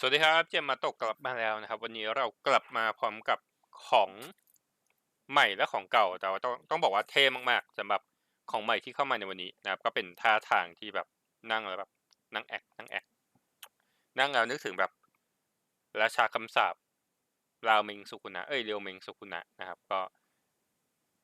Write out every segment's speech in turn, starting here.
สวัสดีครับ เจมมาตกกลับมาแล้วนะครับ วันนี้เรากลับมาพร้อมกับของใหม่และของเก่า แต่ว่าต้องต้องบอกว่าเท่มากๆสำหรับของใหม่ที่เข้ามาในวันนี้นะครับ ก็เป็นท่าทางที่แบบนั่งแล้วแบบนั่งแอกนั่งแอกนั่งแล้วนึกถึงแบบราชาคำสาปราวเมงสุกุนะเอ้ยเรียวเมงสุกุนะนะครับ ก็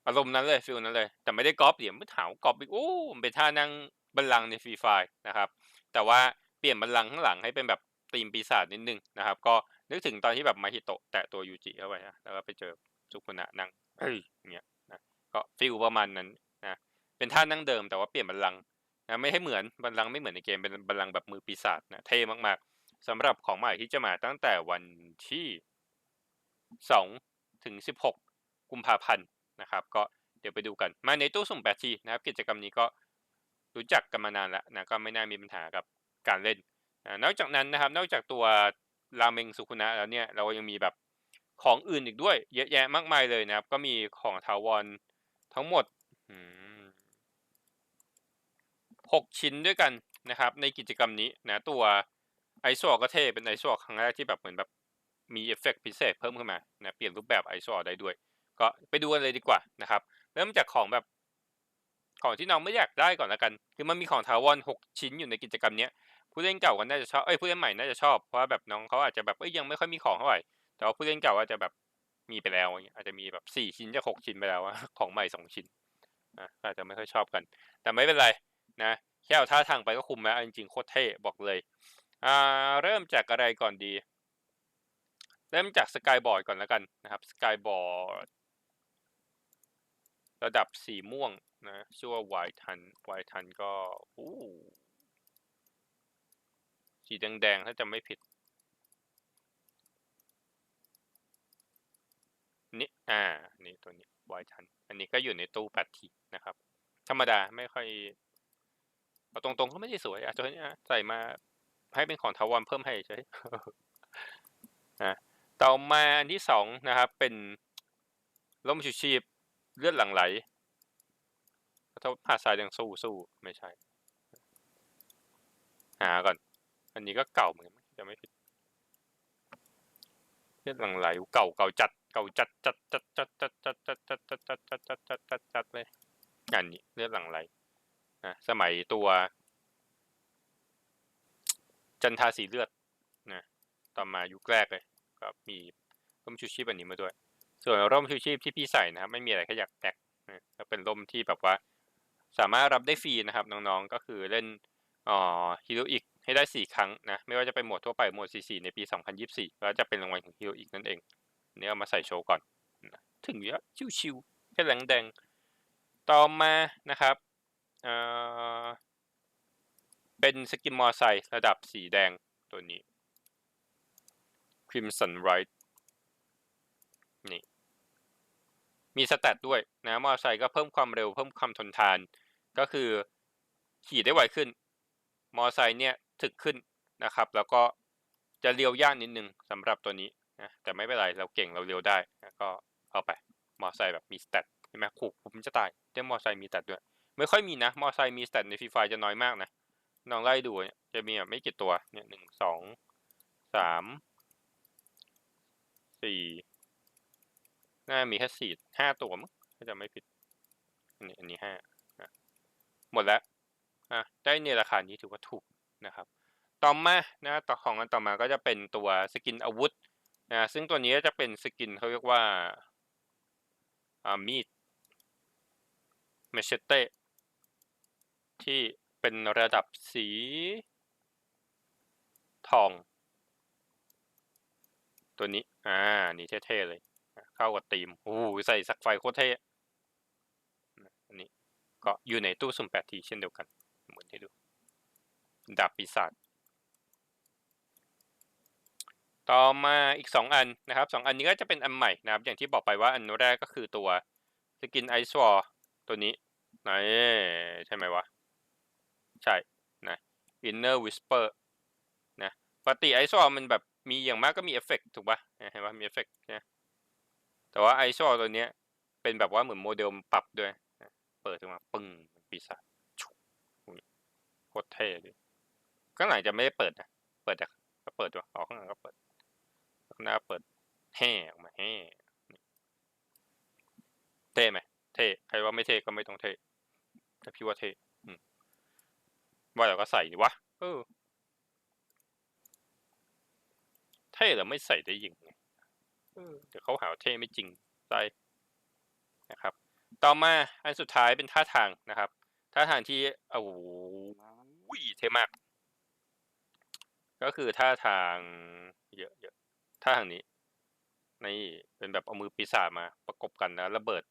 อารมณ์นั้นเลยฟิลนั้นเลย แต่ไม่ได้ก๊อปเดี๋ยวไม่ถามก๊อปอีกโอ้เป็นท่านั่งบัลลังก์ในฟรีไฟนะครับ แต่ว่าเปลี่ยนบัลลังก์ข้างหลังให้เป็นแบบ ตีมปีศาจนิดนึงนะครับ ก็นึกถึงตอนที่แบบมาฮิโตะแตะตัวยูจิเข้าไปนะแล้วก็ไปเจอสุกุนะนั่งเฮ้ยอย่างเงี้ยนะก็ฟิลประมาณนั้นนะเป็นท่านั่งเดิมแต่ว่าเปลี่ยนบัลลังก์นะไม่ให้เหมือนบัลลังก์ไม่เหมือนในเกมเป็นบัลลังก์แบบมือปีศาจนะเท่มากๆสำหรับของใหม่ที่จะมาตั้งแต่วันที่สองถึงสิบหกกุมภาพันธ์นะครับ ก็เดี๋ยวไปดูกันมาในตู้สุ่มแปดทีนะครับ กิจกรรมนี้ก็รู้จักกันมานานแล้วนะก็ไม่น่ามีปัญหากับการเล่น นอกจากนั้นนะครับ นอกจากตัวราเมงสุคุนะแล้วเนี่ยเรายังมีแบบของอื่นอีกด้วย เยอะแยะมากมายเลยนะครับ ก็มีของทาวรทั้งหมดหกชิ้นด้วยกันนะครับ ในกิจกรรมนี้นะตัวไอซ์วอก็เท่เป็นไอซ์วอครั้งแรกที่แบบเหมือนแบบมีเอฟเฟกต์พิเศษเพิ่มขึ้นมานะเปลี่ยนรูปแบบไอซ์วอได้ด้วย ก็ไปดูกันเลยดีกว่านะครับ เริ่มจากของแบบของที่น้องไม่อยากได้ก่อนละกัน คือมันมีของทาวรหกชิ้นอยู่ในกิจกรรมเนี้ย ผู้เล่นเก่าก็น่าจะชอบเอ้ยผู้เล่นใหม่น่าจะชอบเพราะว่าแบบน้องเขาอาจจะแบบเอ้ยยังไม่ค่อยมีของเท่าไหร่แต่ว่าผู้เล่นเก่าอาจจะแบบมีไปแล้วอางเงี้ยอาจจะมีแบบสี่ชิ้นจากหกชิ้นไปแล้วอะของใหม่สองชิ้นอะก็อาจจะไม่ค่อยชอบกัน แต่ไม่เป็นไรนะแค่เอาท่าทางไปก็คุมแล้วจริงๆโคตรเท่บอกเลยอ่าเริ่มจากอะไรก่อนดี เริ่มจากสกายบอร์ดก่อนแล้วกันนะครับสกายบอร์ดระดับสีม่วงนะชื่อว่าไวทันไวทันก็อู้ สีแดงๆถ้าจำไม่ผิดนี่อ่า นี่ตัวนี้ไวทัน อันนี้ก็อยู่ในตู้แปดทีนะครับ ธรรมดาไม่ค่อยเอาตรงๆก็ไม่ได้สวยอะตัวนี้ใส่มาให้เป็นของทาวรเพิ่มให้ใช่อะต่อมาอันที่สองนะครับ เป็นล่มชูชีพเลือดหลั่งไหลถ้าหาทรายยังสู้สู้ไม่ใช่ หาก่อน อันนี้ก็เก่าเหมือนกันจะไม่ผิดเลือดหลังไหลเก่าเก่าจัดเก่าจัดจัดจัดจัดจัดจัดจัดจัดจัดจัดจัดจัดจัดจัดจัดเลยงานนี้เลือดหลังไหลนะสมัยตัว จันทาสีเลือดนะต่อมายุคแรกเลย ก็มีร่มชูชีพอันนี้มาด้วย ส่วนร่มชูชีพที่พี่ใส่นะครับไม่มีอะไรแค่อยากแตกนะก็เป็นร่มที่แบบว่า สามารถรับได้ฟรีนะครับน้องๆก็คือเล่นอ๋อฮีโรอีก ให้ได้ 4 ครั้งนะ ไม่ว่าจะเป็นโหมดทั่วไปโหมด44 ในปี 2024 แล้วจะเป็นรางวัลของฮีโร่อีกนั่นเองอันนี้เอามาใส่โชว์ก่อนนะถึงเยอะชิวๆแค่แหลงแดง ต่อมานะครับเอ่อเป็นสกินมอไซค์ระดับสีแดงตัวนี้ Crimson Right นี่ มีสแตทด้วยนะมอไซค์ก็เพิ่มความเร็วเพิ่มความทนทาน ก็คือขี่ได้ไวขึ้น มอไซค์เนี่ยถึกขึ้นนะครับ แล้วก็จะเลี้ยวยากนิดนึงสำหรับตัวนี้นะแต่ไม่เป็นไรเราเก่งเราเลี้ยวได้นะก็เอาไปมอไซค์แบบมีสเตตใช่ไหมขู่ผมจะตายแต่มอไซค์มีสเตตด้วย ไม่ค่อยมีนะ มอไซค์มีสเตตในฟรีไฟจะน้อยมากนะลองไล่ดูเนี่ยจะมีแบบไม่กี่ตัวเนี่ยหนึ่งสองสามสี่น่ามีแค่สี่ห้าตัวมั้งถ้าจะไม่ผิดอันนี้อันนี้ห้าหมดแล้วอะได้ในราคานี้ถือว่าถูก นะครับ ต่อมานะต่อของอันต่อมาก็จะเป็นตัวสกินอาวุธนะซึ่งตัวนี้จะเป็นสกินเขาเรียกว่าอ่ามีดเมชเต้ที่เป็นระดับสีทอง ตัวนี้ อ่า นี่เท่ๆเลย เข้ากับตีมโอ้ใส่สักไฟโคตรเท่อันนี้ก็อยู่ในตู้สุ่มแปดทีเช่นเดียวกัน ดาบปีศาจต่อมาอีกสองอันนะครับสองอันนี้ก็จะเป็นอันใหม่นะครับ อย่างที่บอกไปว่าอันแรกก็คือตัวสกินไอซ์วอร์ตัวนี้ไหนใช่ไหมวะ ใช่นะ Inner Whisper นะปกติไอซ์วอร์มันแบบมีอย่างมากก็มีเอฟเฟกถูกปะเห็นว่ามีเอฟเฟกนะแต่ว่าไอซ์วอร์ตัวเนี้ยเป็นแบบว่าเหมือนโมเดลปรับด้วยนะเปิดขึ้นมาปึ้งปีศาจโคตรเท่เลย ข้างหลังจะไม่ได้เปิดนะเปิดแต่เปิดวะอ๋อข้างหลังก็เปิดข้างหน้าเปิดแห่ออกมาแห่เท่ไหมเท่ใครว่าไม่เท่ก็ไม่ต้องเท่แต่พี่ว่าเท่อืมว่าเราก็ใส่ดิวะเออเท่แต่ไม่ใส่ได้ยังไงเออเดี๋ยวเขาหาว่าเท่ไม่จริงใส่นะครับ ต่อมาอันสุดท้ายเป็นท่าทางนะครับ ท่าทางที่โอ้โหเท่มาก ก็คือท่าทางเยอะเยอะท่าทางนี้นี่เป็นแบบเอามือปีศาจมาประกบกันแล้วระเบิด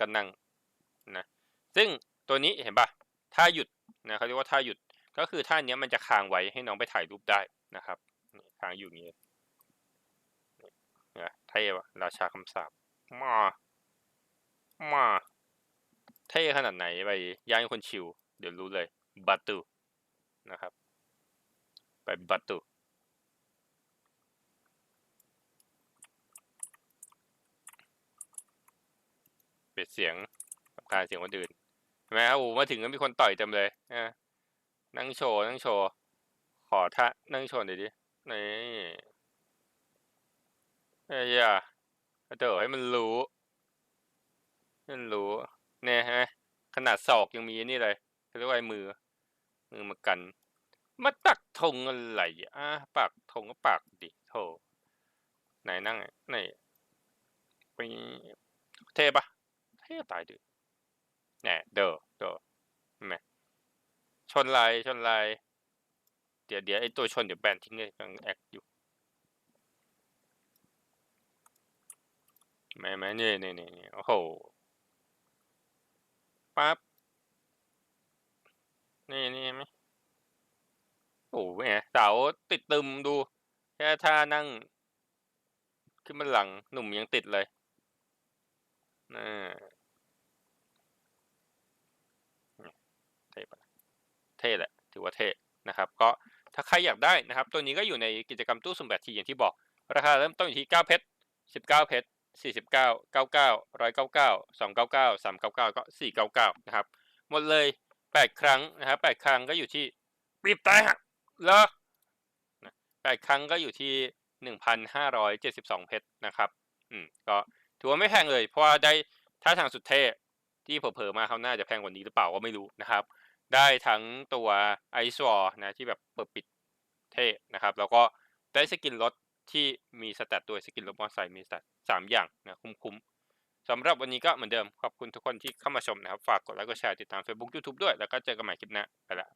ก็นั่งนะซึ่งตัวนี้เห็นปะท่าหยุดนะเขาเรียกว่าท่าหยุดก็คือท่าเนี้ยมันจะค้างไว้ให้น้องไปถ่ายรูปได้นะครับค้างอยู่อย่างนี้นะเท่ปะราชาคำสาปมามาเท่ขนาดไหนไปย่างคนชิว เดี๋ยวรู้เลยบัตตูนะครับ ไปบัตตูปิดเสียงกับการเสียงคนอื่นเห็นไหมครับโอ้มาถึงก็มีคนต่อยเต็มเลยอะนั่งโชว์นั่งโชว์ขอท่านั่งโชว์หน่อยดินี่ไอ้ยาเดี๋ยวให้มันรู้มันรู้เนี่ยฮะขนาดศอกยังมีนี่เลยเขาเรียกว่าไอ้มือ มือมากัน มาตักธงอะไรอะปักธงก็ปักดิโถไหนนั่งไงไหนไปเทปะเทตายดิแหน่เดอเดอเห็นไหมชนลายชนลายเดี๋ยวเดี๋ยวไอตัวชนเดี๋ยวแบนทิ้งเลยกำลังแอคอยู่แม่แม่เนี่ยเนี่ยเนี่ยโอ้โหปั๊บนี่นี่ไหม อ้โหแมเสาติดตึมดู แค่ท่านั่ง ขึ้นมาหลังหนุ่มยังติดเลยน่าเท่ปะเท่แหละ ถือว่าเท่นะครับ ก็ถ้าใครอยากได้นะครับ ตัวนี้ก็อยู่ในกิจกรรมตู้สุ่มแบบทีอย่างที่บอก ราคาเริ่มต้นอยู่ที่9เพชร19เพชร49 99 199 299 399ก็499นะครับ หมดเลย 8 ครั้งนะครับ8ครั้งก็อยู่ที่ปีบตายหัก เหรอนะ8ครั้งก็อยู่ที่1,572เจ็ดสิบสองเพชรนะครับ อืม ก็ถือว่าไม่แพงเลย เพราะว่าได้ท่าทางสุดเท่ที่เผลอๆมาเขาหน่าจะแพงกว่านี้หรือเปล่าก็ไม่รู้นะครับ ได้ทั้งตัวไอซ์วอร์นะที่แบบเปิดปิดเท่นะครับ แล้วก็ได้สกินรถที่มีสแตทด้วยสกินรถมอเตอร์ไซค์มีสแตทสามอย่างนะคุ้มๆสำหรับวันนี้ก็เหมือนเดิม ขอบคุณทุกคนที่เข้ามาชมนะครับ ฝากกดไลค์กดแชร์ติดตาม Facebook YouTube ด้วย แล้วก็เจอกันใหม่คลิปหน้าไปละ